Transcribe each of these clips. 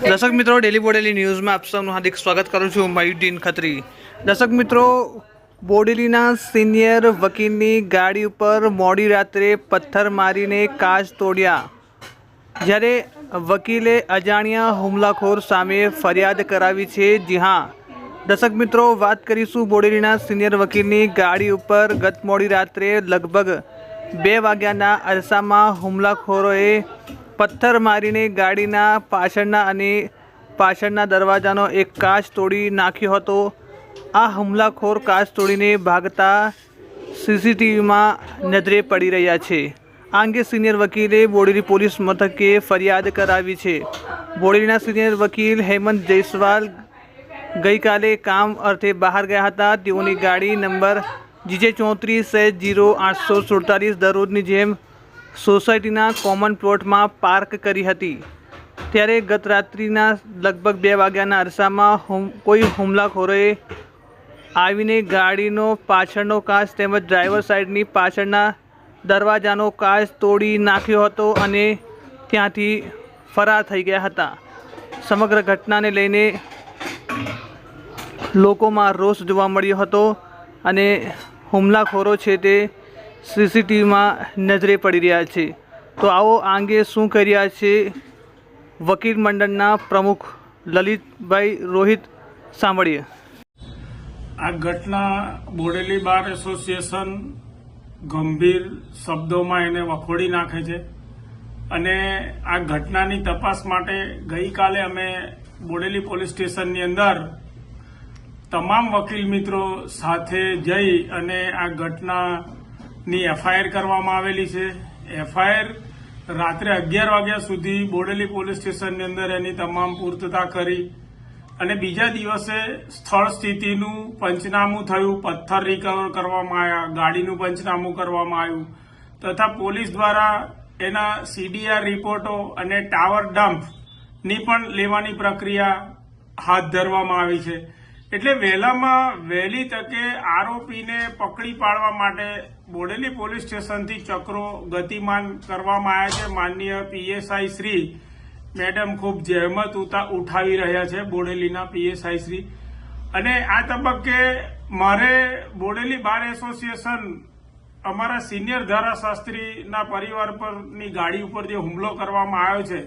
દર્શક મિત્રો ડેલી બોડેલી ન્યૂઝમાં આપ સૌનું હાર્દિક સ્વાગત કરું છું. મયુદ્દીન ખત્રી. દર્શક મિત્રો, બોડેલીના સિનિયર વકીલની ગાડી ઉપર મોડી રાત્રે પથ્થર મારીને કાચ તોડ્યા. જ્યારે વકીલે અજાણ્યા હુમલાખોર સામે ફરિયાદ કરાવી છે, જી હા. દર્શક મિત્રો, વાત કરીશું બોડેલીના સિનિયર વકીલની ગાડી ઉપર ગત મોડી રાત્રે લગભગ બે વાગ્યાના અરસામાં હુમલાખોરોએ પથ્થર મારીને ગાડીના પાછળના અને પાછળના દરવાજાનો એક કાચ તોડી નાખ્યો હતો. આ હુમલાખોર કાચ તોડીને ભાગતા સીસીટીવીમાં નજરે પડી રહ્યા છે. આ અંગે સિનિયર વકીલે બોડેલી પોલીસ મથકે ફરિયાદ કરાવી છે. બોડેલીના સિનિયર વકીલ હેમંત જયસ્વાલ ગઈકાલે કામ અર્થે બહાર ગયા હતા. તેઓની ગાડી નંબર જીજે ચોત્રીસ જીરો આઠસો સુડતાલીસ દરરોજની જેમ સોસાયટીના કોમન પ્લોટમાં પાર્ક કરી હતી. ત્યારે ગત રાત્રિના લગભગ બે વાગ્યાના અરસામાં હુમ, કોઈ હુમલાખોરોએ આવીને ગાડીનો પાછળનો કાચ તેમજ ડ્રાઈવર સાઈડની પાછળના દરવાજાનો કાચ તોડી નાખ્યો હતો અને ત્યાંથી ફરાર થઈ ગયા હતા. સમગ્ર ઘટનાને લઈને લોકોમાં રોષ જોવા મળ્યો હતો અને હુમલાખોરો છે તે સીસીટીવીમાં નજરે પડી રહ્યા છે. તો આવો આ અંગે શું કરી રહ્યા છે વકીલ મંડળના પ્રમુખ લલિતભાઈ રોહિત સાંભળીએ. આ ઘટના બોડેલી બાર એસોસિએશન ગંભીર શબ્દોમાં એને વખોડી નાખે છે અને આ ઘટનાની તપાસ માટે ગઈકાલે અમે બોડેલી પોલીસ સ્ટેશનની અંદર તમામ વકીલ મિત્રો સાથે જઈ અને આ ઘટનાની એફઆઈઆર કરવામાં આવેલી છે. એફઆઈઆર રાત્રે અગિયાર વાગ્યા સુધી બોડેલી પોલીસ સ્ટેશનની અંદર એની તમામ પૂર્તતા કરી અને બીજા દિવસે સ્થળ સ્થિતિનું પંચનામું થયું, પથ્થર રિકવર કરવામાં આવ્યા, ગાડીનું પંચનામું કરવામાં આવ્યું તથા પોલીસ દ્વારા એના સીડીઆર રિપોર્ટો અને ટાવર ડમ્પની પણ લેવાની પ્રક્રિયા હાથ ધરવામાં આવી છે. એટલે વહેલામાં વહેલી તકે આરોપીને પકડી પાડવા માટે બોડેલી પોલીસ સ્ટેશનથી ચક્રો ગતિમાન કરવામાં આવ્યા છે. માનનીય પીએસઆઈ શ્રી મેડમ ખૂબ જહેમત ઉઠાવી રહ્યા છે બોડેલીના પીએસઆઈ શ્રી. અને આ તબક્કે મારે બોડેલી બાર એસોસિએશન અમારા સિનિયર ધારાશાસ્ત્રીના પરિવાર પરની ગાડી ઉપર જે હુમલો કરવામાં આવ્યો છે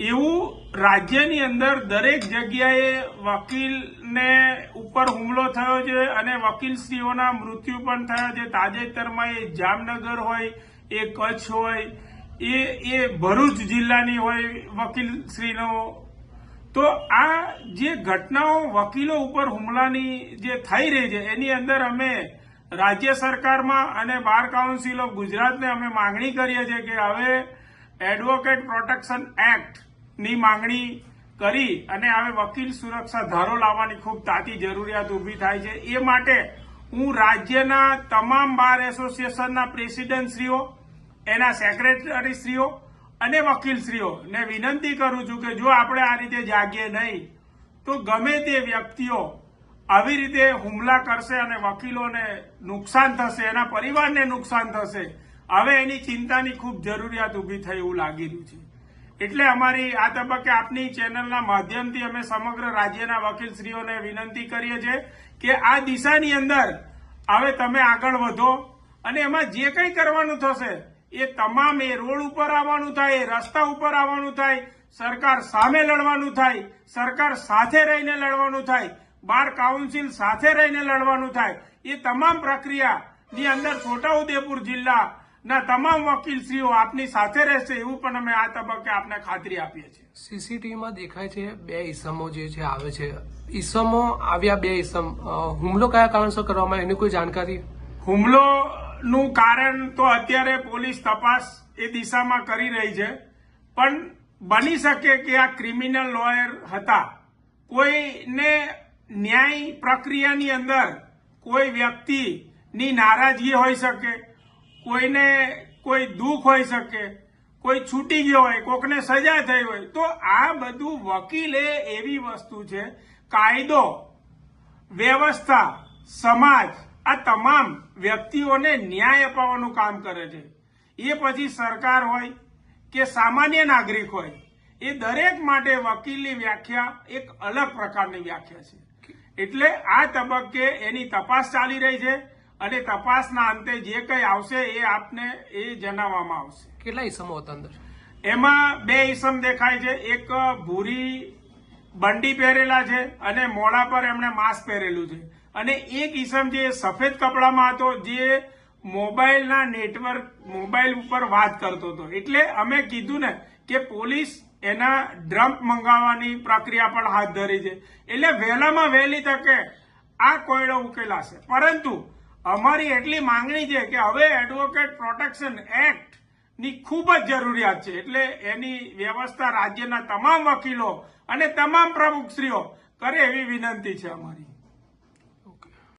એવું રાજ્યની અંદર દરેક જગ્યાએ વકીલને ઉપર હુમલો થયો છે અને વકીલશ્રીઓના મૃત્યુ પણ થયા છે. તાજેતરમાં એ જામનગર હોય, એ કચ્છ હોય, એ એ ભરૂચ જિલ્લાની હોય વકીલશ્રીનો. તો આ જે ઘટનાઓ વકીલો ઉપર હુમલાની જે થઈ રહી છે, એની અંદર અમે રાજ્ય સરકારમાં અને બાર કાઉન્સિલ ઓફ ગુજરાતને અમે માંગણી કરીએ છીએ કે હવે એડવોકેટ પ્રોટેક્શન એક્ટ ની માંગણી કરી અને હવે વકીલ સુરક્ષા ધારો લાવવાની ખૂબ તાતી જરૂરિયાત ઊભી થાય છે. એ માટે હું રાજ્યના તમામ બાર એસોસિએશનના પ્રેસિડેન્ટશ્રીઓ, એના સેક્રેટરીશ્રીઓ અને વકીલશ્રીઓને વિનંતી કરું છું કે જો આપણે આ રીતે જાગીએ નહીં, તો ગમે તે વ્યક્તિઓ આવી રીતે હુમલા કરશે અને વકીલોને નુકસાન થશે, એના પરિવારને નુકસાન થશે, હવે એની ચિંતાની ખૂબ જરૂરિયાત ઊભી થઈ એવું લાગી રહ્યું છે. એટલે અમારી આ તબક્કે આપની ચેનલના માધ્યમથી અમે સમગ્ર રાજ્યના વકીલશ્રીઓને વિનંતી કરીએ છીએ કે આ દિશાની અંદર હવે તમે આગળ વધો અને એમાં જે કંઈ કરવાનું થશે, એ તમામ એ રોડ ઉપર આવવાનું થાય, એ રસ્તા ઉપર આવવાનું થાય, સરકાર સામે લડવાનું થાય, સરકાર સાથે રહીને લડવાનું થાય, બાર કાઉન્સિલ સાથે રહીને લડવાનું થાય, એ તમામ પ્રક્રિયાની અંદર છોટાઉદેપુર જિલ્લા ના તમામ વકીલશ્રીઓ આપની સાથે રહેશે એવું પણ અમે આ તબક્કે આપને ખાતરી આપીએ છીએ. સીસીટીવીમાં દેખાય છે બે ઈસમો જે છે આવે છે. ઈસમો આવ્યા બે ઈસમ. હુમલો કયા કારણસર કરવામાં એની કોઈ જાણકારી? હુમલોનું કારણ તો અત્યારે પોલીસ તપાસ એ દિશામાં કરી રહી છે પણ બની શકે કે આ ક્રિમિનલ લોયર હતા. કોઈને ન્યાય પ્રક્રિયાની અંદર કોઈ વ્યક્તિની નારાજગી હોઈ શકે કોઈને કોઈ દુઃખ હોઈ શકે કોઈ છૂટી ગયો હોય કોકને સજા થઈ હોય તો આ બધું વકીલ એવી વસ્તુ છે. કાયદો વ્યવસ્થા સમાજ આ તમામ વ્યક્તિઓને ન્યાય અપાવવાનું કામ કરે છે. એ પછી સરકાર હોય કે સામાન્ય નાગરિક હોય એ દરેક માટે વકીલની વ્યાખ્યા એક અલગ પ્રકારની વ્યાખ્યા છે. એટલે આ તબક્કે એની તપાસ ચાલી રહી છે. અને તપાસના અંતે જે કંઈ આવશે એ આપને એ જણાવવામાં આવશે. કેટલા ઈસમો હતા અંદર? એમાં બે ઈસમ દેખાય છે. એક ભૂરી બંડી પહેરેલા છે અને મોઢા પર એમણે માસ્ક પહેરેલું છે. અને એક ઈસમ જે સફેદ કપડામાં હતો જે મોબાઈલના નેટવર્ક મોબાઈલ ઉપર વાત કરતો હતો. એટલે અમે કીધું ને કે પોલીસ એના ડ્રમ્પ મંગાવવાની પ્રક્રિયા પણ હાથ ધરી છે. એટલે વહેલામાં વહેલી તકે આ કોયડો ઉકેલાશે. પરંતુ અમારી એટલી માંગણી છે કે હવે એડવોકેટ પ્રોટેક્શન એક્ટની ખૂબ જ જરૂરિયાત છે. એટલે એની વ્યવસ્થા રાજ્યના તમામ વકીલો અને તમામ પ્રમુખશ્રીઓ કરે એવી વિનંતી છે અમારી.